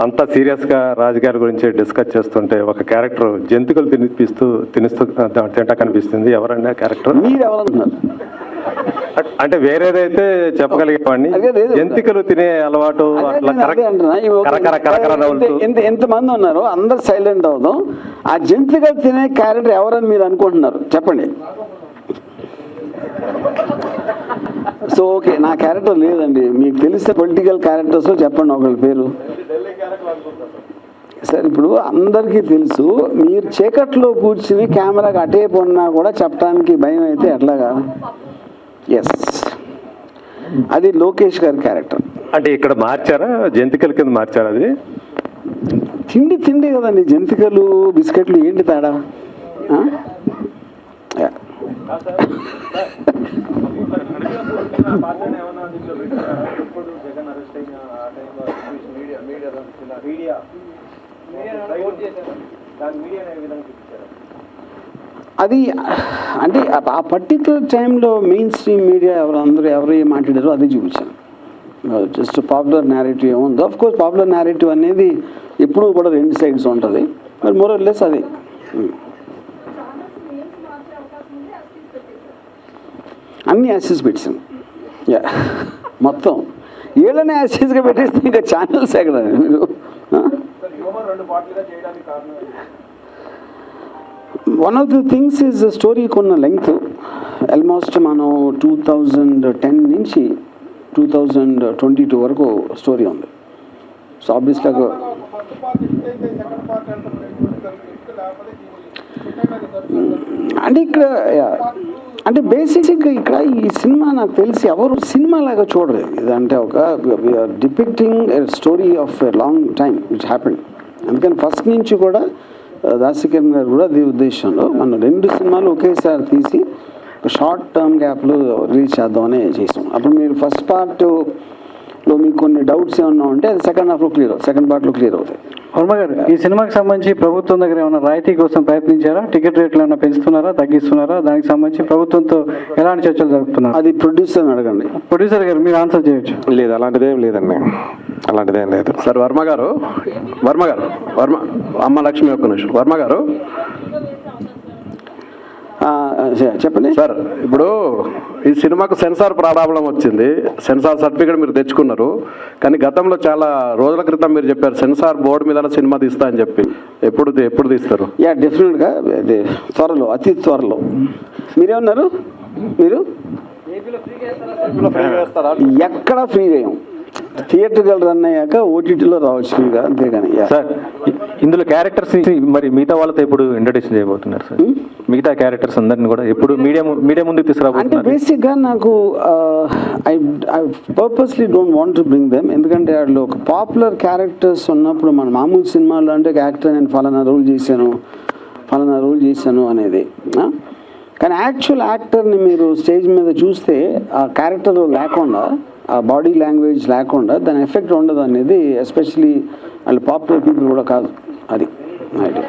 అంతా సీరియస్గా రాజుగారి గురించి డిస్కస్ చేస్తుంటే ఒక క్యారెక్టర్ జంతువులు తినిపిస్తూ తినిస్తూ తింటా కనిపిస్తుంది. ఎవరండి ఆ క్యారెక్టర్? మీరు అంటే వేరేదైతే చెప్పగలిగేవాడిని. జంతికలు తినే అలవాటు ఎంతమంది ఉన్నారు అందరు సైలెంట్ అవుదాం. ఆ జంతుగా తినే క్యారెక్టర్ ఎవరని మీరు అనుకుంటున్నారు? చెప్పండి. సో ఓకే నా క్యారెక్టర్ లేదండి. మీకు తెలిసిన పొలిటికల్ క్యారెక్టర్స్ చెప్పండి ఒకళ్ళ పేరు. సార్ ఇప్పుడు అందరికీ తెలుసు మీరు చీకట్లో కూర్చుని కెమెరాకి అటే పొన్నా కూడా చెప్పడానికి భయం అయితే ఎట్లాగా ఎస్ అది లోకేష్ గారి క్యారెక్టర్ అంటే ఇక్కడ మార్చారా జంతికల కింద మార్చారా అది తిండి తిండి కదండి జంతికలు బిస్కెట్లు ఏంటి తేడా ఆ? యా. అది అంటే ఆ- పర్టికులర్ టైంలో మెయిన్ స్ట్రీమ్ మీడియా ఎవరు అందరూ ఎవరు ఏం మాట్లాడారో అదే చూపించాను జస్ట్ పాపులర్ నేరేటివ్ ఏముందో ఆఫ్ కోర్స్ పాపులర్ నేరేటివ్ అనేది ఎప్పుడూ కూడా రెండు సైడ్స్ ఉంటుంది. మరి మోర్ లెస్ అది. అన్ని యాసెస్ పెట్టాను యా మొత్తం. వీళ్ళని యాసిడ్స్గా పెట్టేస్తే ఇంకా ఛానల్స్ ఎక్కడ మీరు? One of the things is story కొన్న లెంగ్త్ ఆల్మోస్ట్ మనం టూ థౌజండ్ టెన్ నుంచి టూ థౌజండ్ ట్వంటీ టూ వరకు స్టోరీ ఉంది. సో ఆబ్వియస్గా అంటే ఇక్కడ అంటే బేసిక్గా ఇక్కడ ఈ సినిమా నాకు తెలిసి ఎవరు సినిమా లాగా చూడలేదు. ఇదంటే ఒక depicting story of a long time it happened అందుకని ఫస్ట్ నుంచి కూడా uh, దాసికిరణ్ గారు కూడా అదే ఉద్దేశంలో మనం రెండు సినిమాలు ఒకేసారి తీసి షార్ట్ టర్మ్ గ్యాప్లో రీచ్ చేద్దామని చేసాం. అప్పుడు మీరు ఫస్ట్ పార్ట్లో మీకు కొన్ని డౌట్స్ ఏమన్నా ఉంటే అది సెకండ్ హాఫ్లో క్లియర్ సెకండ్ పార్ట్లో క్లియర్ అవుతాయి. వర్మ గారు ఈ సినిమాకి సంబంధించి ప్రభుత్వం దగ్గర ఏమైనా రాయితీ కోసం ప్రయత్నించారా? టికెట్ రేట్లు ఏమైనా పెంచుతున్నారా? తగ్గిస్తున్నారా? దానికి సంబంధించి ప్రభుత్వంతో ఎలాంటి చర్చలు జరుపుతున్నారు? అది ప్రొడ్యూసర్ని అడగండి. ప్రొడ్యూసర్ గారు మీరు ఆన్సర్ చేయొచ్చు. లేదు అలాంటిదేం లేదండి. అలాంటిదేం లేదు. సార్ వర్మ గారు వర్మ గారు వర్మ అమ్మ లక్ష్మి ఒక్క నిమిషం. వర్మ గారు? చెప్పండి. సార్ ఇప్పుడు ఈ సినిమాకు సెన్సార్ ప్రాబ్లం వచ్చింది. సెన్సార్ సర్టిఫికేట్ మీరు తెచ్చుకున్నారు. కానీ గతంలో చాలా రోజుల క్రితం మీరు చెప్పారు సెన్సార్ బోర్డు మీద సినిమా తీస్తా అని చెప్పి. ఎప్పుడు ఎప్పుడు తీస్తారు? యా డెఫినెట్గా అది త్వరలో అతి త్వరలో. మీరేమన్నారు? మీరు? ఎక్కడ ఫ్రీ చేయం థియేటర్కి రన్ అయ్యాక ఓటీటీలో రావచ్చు ఫ్రీగా అంతేగాని. సార్ ఇందులో క్యారెక్టర్స్ మరి మిగతా వాళ్ళతో ఎప్పుడు ఇంట్రొడ్యూషన్ చేయబోతున్నారు సార్ మిగతా క్యారెక్టర్స్ అందరిని కూడా ఎప్పుడు మీడియా మీడియా అంటే తీసుకురాబోతున్నారు బేసిక్గా నాకు I I purposely don't want to bring them ఎందుకంటే వాళ్ళు ఒక పాపులర్ క్యారెక్టర్స్ ఉన్నప్పుడు మన మామూలు సినిమాల్లో అంటే యాక్టర్ నేను ఫలానా రోల్ చేశాను ఫలానా రోల్ చేశాను అనేది? కానీ యాక్చువల్ యాక్టర్ని మీరు స్టేజ్ మీద చూస్తే ఆ క్యారెక్టర్ లేకుండా ఆ బాడీ లాంగ్వేజ్ లేకుండా దాని ఎఫెక్ట్ ఉండదు అనేది ఎస్పెషలీ వాళ్ళు పాపులర్ పీపుల్ కూడా కాదు అది. ఐడియా